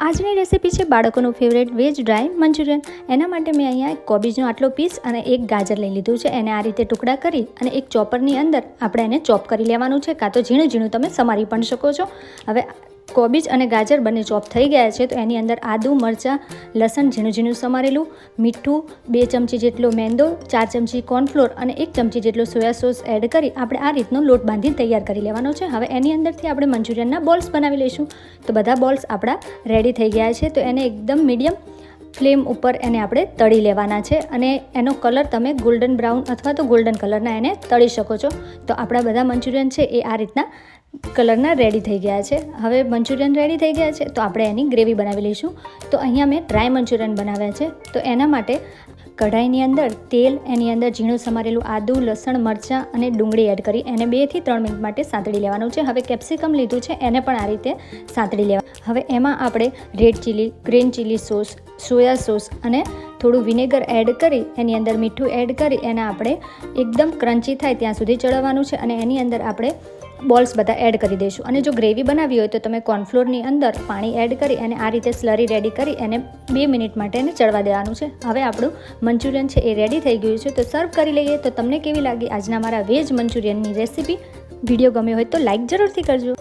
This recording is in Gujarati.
આજની રેસીપી છે બાળકોનું ફેવરેટ વેજ ડ્રાય મંચુરિયન. એના માટે મેં અહીંયા એક કોબીજનો આટલો પીસ અને એક ગાજર લઈ લીધું છે. એને આ રીતે ટુકડા કરી અને એક ચોપરની અંદર આપણે એને ચોપ કરી લેવાનું છે. કાં તો ઝીણું ઝીણું તમે સમારી પણ શકો છો. હવે કોબીજ અને ગાજર બંને ચોપ થઈ ગયા છે, તો એની અંદર આદુ, મરચાં, લસણ ઝીણું ઝીણું સમારેલું, મીઠું બે ચમચી જેટલો મેંદો, ચાર ચમચી કોર્નફ્લોર અને એક ચમચી જેટલો સોયા સોસ એડ કરી આપણે આ રીતનો લોટ બાંધી તૈયાર કરી લેવાનો છે. હવે એની અંદરથી આપણે મંચુરિયનના બોલ્સ બનાવી લઈશું. તો બધા બોલ્સ આપણા રેડી થઈ ગયા છે, તો એને એકદમ મીડિયમ ફ્લેમ ઉપર એને આપણે તળી લેવાના છે અને એનો કલર તમે ગોલ્ડન બ્રાઉન અથવા તો ગોલ્ડન કલરના એને તળી શકો છો. તો આપણા બધા મંચુરિયન છે એ આ રીતના કલરના રેડી થઈ ગયા છે. હવે મંચુરિયન રેડી થઈ ગયા છે, તો આપણે એની ગ્રેવી બનાવી લઈશું. તો અહીંયા મેં ડ્રાય મંચુરિયન બનાવ્યા છે, તો એના માટે કઢાઈની અંદર તેલ, એની અંદર ઝીણું સમારેલું આદું, લસણ, મરચાં અને ડુંગળી એડ કરી. એને બેથી ત્રણ મિનિટ માટે સાંતળી લેવાનું છે. હવે કેપ્સિકમ લીધું છે, એને પણ આ રીતે સાંતળી લેવા હવે એમાં આપણે red chilli, green chilli sauce, soya sauce અને થોડું વિનેગર એડ કરી, એની અંદર મીઠું એડ કરી, એને આપણે એકદમ ક્રન્ચી થાય ત્યાં સુધી ચડાવવાનું છે અને એની અંદર આપણે બોલ્સ બધા એડ કરી દઈશું. અને જો ગ્રેવી બનાવી હોય તો તમે કોર્નફ્લોરની અંદર પાણી એડ કરી અને આ રીતે સ્લરી રેડી કરી એને બે મિનિટ માટે એને ચડવા દેવાનું છે. હવે આપણું મંચુરિયન છે એ રેડી થઈ ગયું છે. તો સર્વ કરી લઈએ તો તમને કેવી લાગી આજના મારા વેજ મંચુરિયનની રેસીપી? વીડિયો ગમ્યો હોય તો લાઇક જરૂરથી કરજો.